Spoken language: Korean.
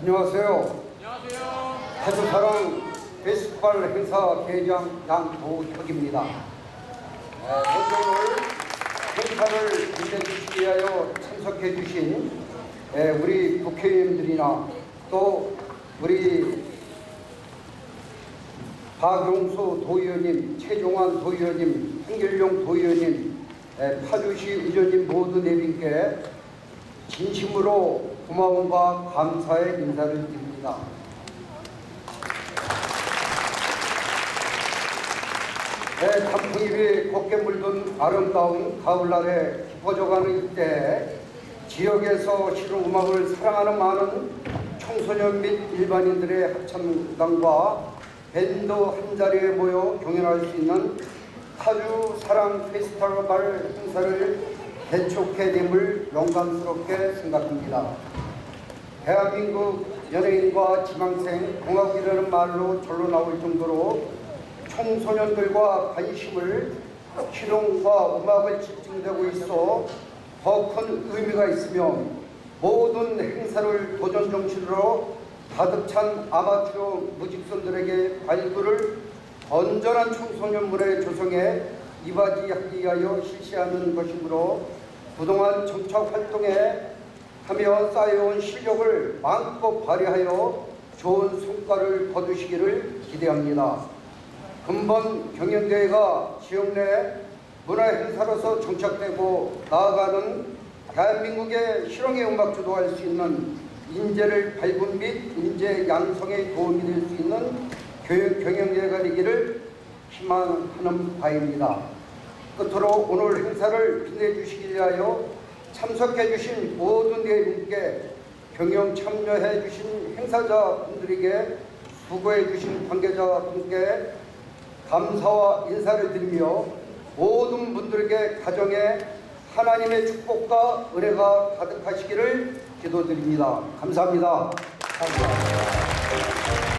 안녕하세요. 안녕하세요. 태조사랑 페스티벌 행사 대장 양도혁입니다. 네, 먼저 오늘 행사를 빛내주시기 위하여 참석해 주신 예, 우리 국회의원들이나 또 우리 박용수 도의원님, 최종환 도의원님, 한길용 도의원님, 예, 파주시 의원님 모두 내빈께 진심으로 고마움과 감사의 인사를 드립니다. 네, 단풍잎이 곱게 물든 아름다운 가을날에 깊어져가는 이때 지역에서 실용음악을 사랑하는 많은 청소년 및 일반인들의 합창단과 밴드 한자리에 모여 경연할 수 있는 파주 사랑 페스티벌 행사를 개촉해 됨을 영광스럽게 생각합니다. 대한민국 연예인과 지망생 공학이라는 말로 절로 나올 정도로 청소년들과 관심을 실용과 음악을 집중되고 있어 더 큰 의미가 있으며 모든 행사를 도전 정신으로 가득 찬 아마추어 무직선들에게 발굴을 건전한 청소년 문화 조성에 이바지하기 위하여 실시하는 것이므로 그동안 정착 활동에 하며 쌓여온 실력을 마음껏 발휘하여 좋은 성과를 거두시기를 기대합니다. 금번 경연대회가 지역 내 문화 행사로서 정착되고 나아가는 대한민국의 실용의 음악 주도할 수 있는 인재를 발굴 및 인재 양성에 도움이 될 수 있는 교육 경영대회가 되기를 희망하는 바입니다. 끝으로 오늘 행사를 빛내주시기 위하여 참석해 주신 모든 대분께 경영 참여해 주신 행사자분들에게 수고해 주신 관계자분께 감사와 인사를 드리며 모든 분들에게 가정에 하나님의 축복과 은혜가 가득하시기를 기도드립니다. 감사합니다. 감사합니다.